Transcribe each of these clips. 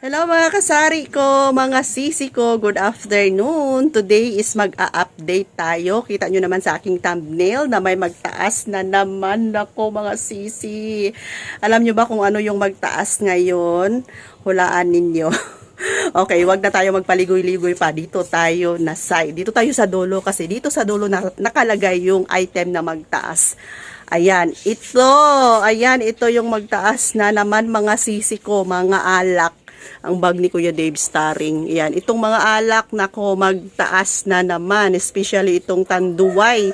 Hello mga kasari ko, mga sisi ko, good afternoon. Today is mag-a-update tayo. Kita nyo naman sa aking thumbnail na may magtaas na naman ako mga sisi. Alam nyo ba kung ano yung magtaas ngayon? Hulaan ninyo. okay, wag na tayo magpaligoy-ligoy pa. Dito tayo na side. Dito tayo sa dulo kasi dito sa dulo na, nakalagay yung item na magtaas. Ayan, ito. Ayan, ito yung magtaas na naman mga sisi ko, mga alak ang bag ni Kuya Dave starring. Yan, itong mga alak na ko magtaas na naman, especially itong tanduay.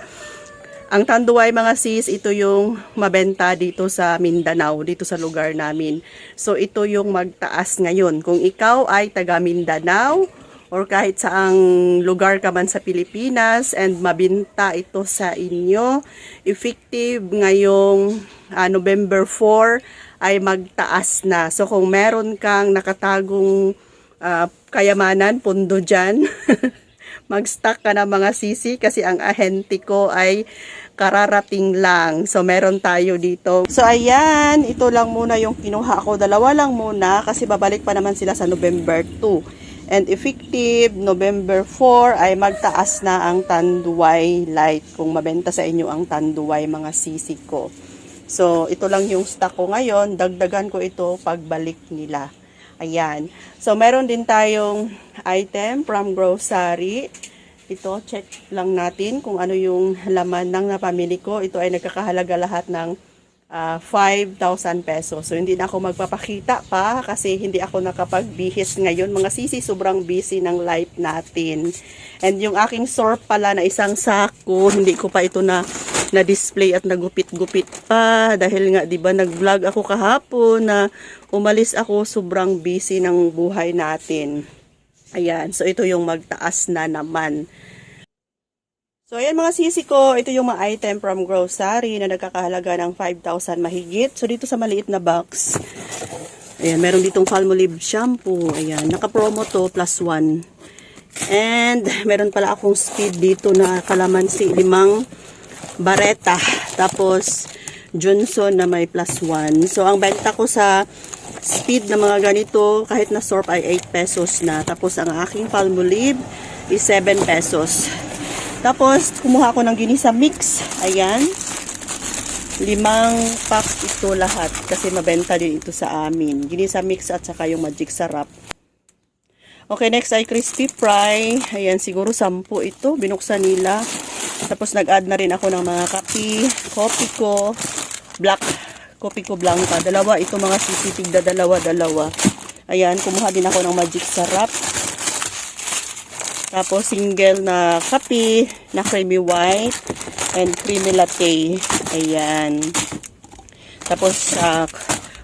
Ang tanduay mga sis, ito yung mabenta dito sa Mindanao, dito sa lugar namin. So ito yung magtaas ngayon. Kung ikaw ay taga Mindanao or kahit saang lugar ka man sa Pilipinas and mabinta ito sa inyo, effective ngayong ah, November 4 ay magtaas na. So kung meron kang nakatagong ah, kayamanan, pundo dyan, mag-stock ka ng mga sisi kasi ang ahente ko ay kararating lang. So meron tayo dito. So ayan, ito lang muna yung kinuha ko. Dalawa lang muna kasi babalik pa naman sila sa November 2. And effective November 4 ay magtaas na ang Tanduay Light kung mabenta sa inyo ang Tanduay mga sisi ko. So, ito lang yung stock ko ngayon. Dagdagan ko ito pagbalik nila. Ayan. So, meron din tayong item from grocery. Ito, check lang natin kung ano yung laman ng napamili ko. Ito ay nagkakahalaga lahat ng ah, 5,000 pesos. So, hindi na ako magpapakita pa kasi hindi ako nakapagbihis ngayon. Mga sisi, sobrang busy ng life natin. And yung aking sorb pala na isang sako, hindi ko pa ito na na-display at nagupit-gupit pa dahil nga 'di ba nag-vlog ako kahapon na umalis ako sobrang busy ng buhay natin. Ayan, so ito yung magtaas na naman. So ayan mga sisi ko, ito yung mga item from grocery na nagkakahalaga ng 5,000 mahigit. So dito sa maliit na box, ayan, meron ditong Palmolive shampoo. Ayan, naka-promo to plus 1. And meron pala akong speed dito na kalamansi, limang Bareta. Tapos, Johnson na may plus 1. So, ang benta ko sa speed na mga ganito, kahit na sorb ay 8 pesos na. Tapos, ang aking palmolive is 7 pesos. Tapos, kumuha ako ng ginisa mix. Ayan. Limang pack ito lahat. Kasi mabenta din ito sa amin. Ginisa mix at saka yung magic sarap. Okay, next ay crispy fry. Ayan, siguro 10 ito. Binuksan nila. Tapos nag-add na rin ako ng mga kape, kopi ko, black, kopi ko blanca. Dalawa ito mga sisitig na dalawa, dalawa. Ayan, kumuha din ako ng magic sarap. Tapos single na kape na creamy white and creamy latte. Ayan. Tapos uh,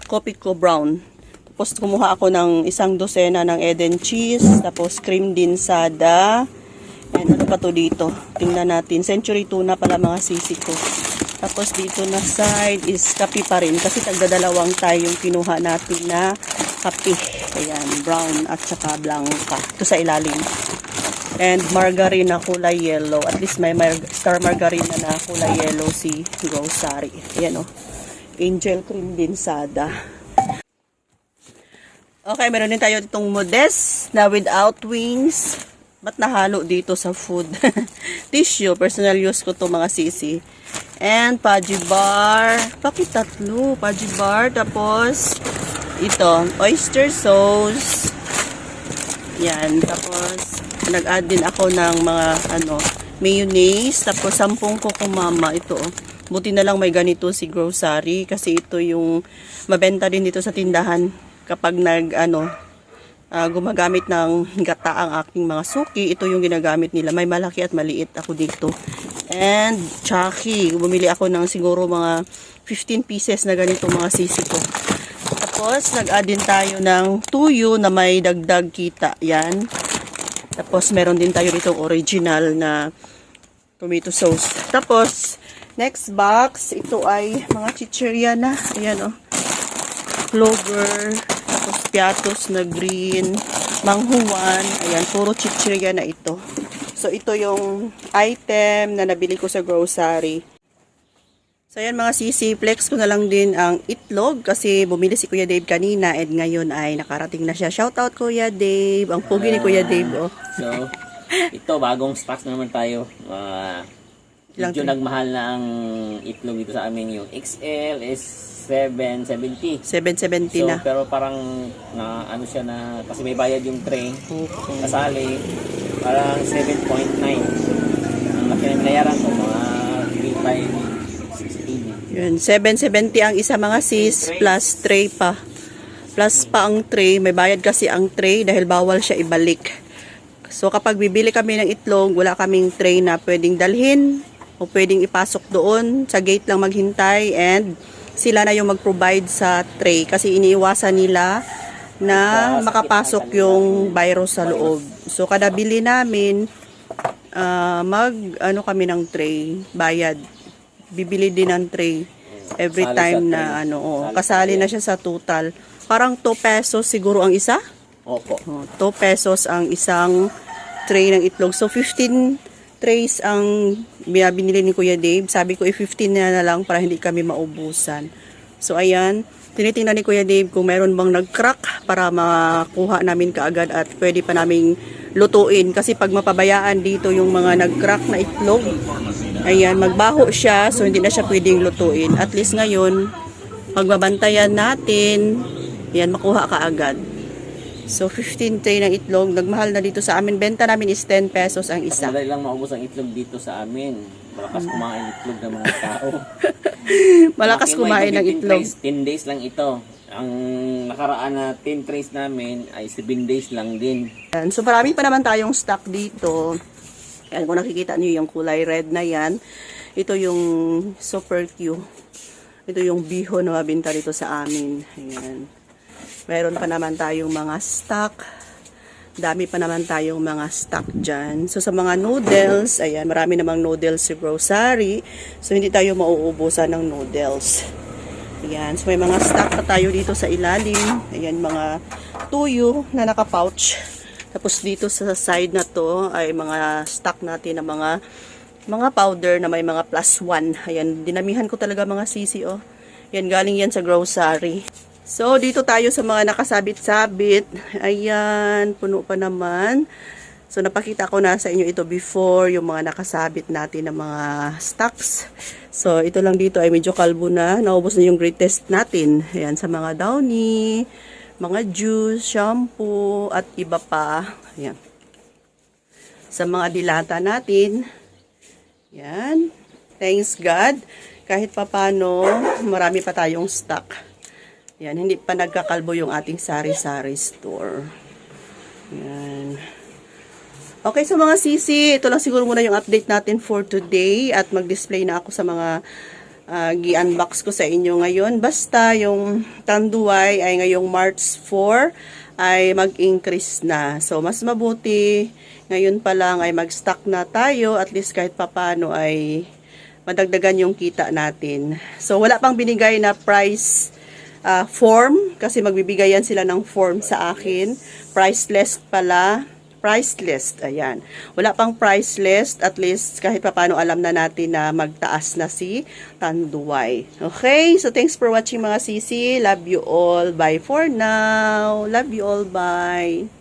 kopi ko brown. Tapos kumuha ako ng isang dosena ng Eden cheese. Tapos cream din sada. And ano pa to dito? Tingnan natin. Century tuna pala mga sisi ko. Tapos dito na side is kape pa rin. Kasi tagdadalawang tayong kinuha natin na kape. Ayan, brown at saka blanca. Ito sa ilalim. And margarine na kulay yellow. At least may mar star margarine na kulay yellow si grocery. Ayan o. Oh. Angel cream din sada. Okay, meron din tayo itong modest na without wings. Ba't nahalo dito sa food? Tissue. Personal use ko to mga sisi. And Paji bar. Bakit tatlo? Paji bar. Tapos, ito. Oyster sauce. Yan. Tapos, nag-add din ako ng mga, ano, mayonnaise. Tapos, sampung kukumama. Ito. Buti na lang may ganito si grocery. Kasi ito yung mabenta din dito sa tindahan. Kapag nag, ano, uh, gumagamit ng gata ang aking mga suki. Ito yung ginagamit nila. May malaki at maliit ako dito. And Chucky. Bumili ako ng siguro mga 15 pieces na ganito mga sisi ko. Tapos, nag-add din tayo ng tuyo na may dagdag kita. Yan. Tapos, meron din tayo dito original na tomato sauce. Tapos, next box, ito ay mga chichirya na. Ayan. Oh. Clover, tapos piatos na green, manghuwan, ayan, puro chichirya na ito. So, ito yung item na nabili ko sa grocery. So ayan mga sisi, flex ko na lang din ang itlog kasi bumili si Kuya Dave kanina and ngayon ay nakarating na siya. Shout out Kuya Dave. Ang pogi ni Kuya Dave oh. So, ito, bagong stocks naman tayo. Uh, medyo nagmahal na ang itlog dito sa amin. Yung XL is 770. 770 So, na. pero parang na ano siya na, kasi may bayad yung tray. Okay. Kasali, parang 7.9. Ang laki ng ko, mga 3.5, 16. Yun, 770 ang isa mga sis plus tray pa. Plus pa ang tray. May bayad kasi ang tray dahil bawal siya ibalik. So kapag bibili kami ng itlog, wala kaming tray na pwedeng dalhin o pwedeng ipasok doon. Sa gate lang maghintay and sila na yung mag-provide sa tray kasi iniiwasan nila na makapasok yung virus sa loob. So kada bili namin, ah, mag ano kami ng tray, bayad. Bibili din ng tray every Kasali sa time tray. na ano, oh, Kasali sa kasali tray. na siya sa total. Parang 2 pesos siguro ang isa. Opo. Oh, 2 pesos ang isang tray ng itlog. So 15 trays ang binili ni Kuya Dave. Sabi ko, i-15 na na lang para hindi kami maubusan. So ayan, tinitingnan ni Kuya Dave kung meron bang nag-crack para makuha namin kaagad at pwede pa naming lutuin. Kasi pag mapabayaan dito yung mga nag-crack na itlog, ayan, magbaho siya so hindi na siya pwedeng lutuin. At least ngayon, pagbabantayan natin, yan, makuha ka agad. So, 15 tray ng itlog. Nagmahal na dito sa amin. Benta namin is 10 pesos ang isa. madali lang maubos ang itlog dito sa amin. Malakas kumain itlog ng mga tao. Malakas kumain ng 15 itlog. Trays, 10 days lang ito. Ang nakaraan na 10 trays namin ay 7 days lang din. So, marami pa naman tayong stock dito. Yan, kung nakikita niyo yung kulay red na yan, ito yung super Q. Ito yung biho na mabinta dito sa amin. Ayan. Meron pa naman tayong mga stock. Dami pa naman tayong mga stock dyan. So, sa mga noodles, ayan, marami namang noodles sa grocery. So, hindi tayo mauubusan ng noodles. Ayan, so may mga stock pa tayo dito sa ilalim. Ayan, mga tuyo na naka-pouch. Tapos dito sa side na to ay mga stock natin na mga mga powder na may mga plus one. Ayan, dinamihan ko talaga mga sisi, oh. Yan, galing yan sa grocery. So, dito tayo sa mga nakasabit-sabit. Ayan, puno pa naman. So, napakita ko na sa inyo ito before, yung mga nakasabit natin ng mga stocks. So, ito lang dito ay medyo kalbo na. Naubos na yung greatest natin. Ayan, sa mga downy, mga juice, shampoo, at iba pa. Ayan. Sa mga dilata natin. Yan. Thanks God. Kahit papano, marami pa tayong stock. Yan, hindi pa nagkakalbo yung ating sari-sari store. Yan. Okay, so mga sisi, ito lang siguro muna yung update natin for today at mag-display na ako sa mga uh, gi-unbox ko sa inyo ngayon. Basta yung tanduay ay ngayong March 4 ay mag-increase na. So, mas mabuti ngayon pa lang ay mag-stock na tayo at least kahit papano ay madagdagan yung kita natin. So, wala pang binigay na price uh, form kasi magbibigay yan sila ng form sa akin. Price pala. Price ayan. Wala pang price at least kahit paano alam na natin na magtaas na si Tanduay. Okay, so thanks for watching mga sisi. Love you all. Bye for now. Love you all. Bye.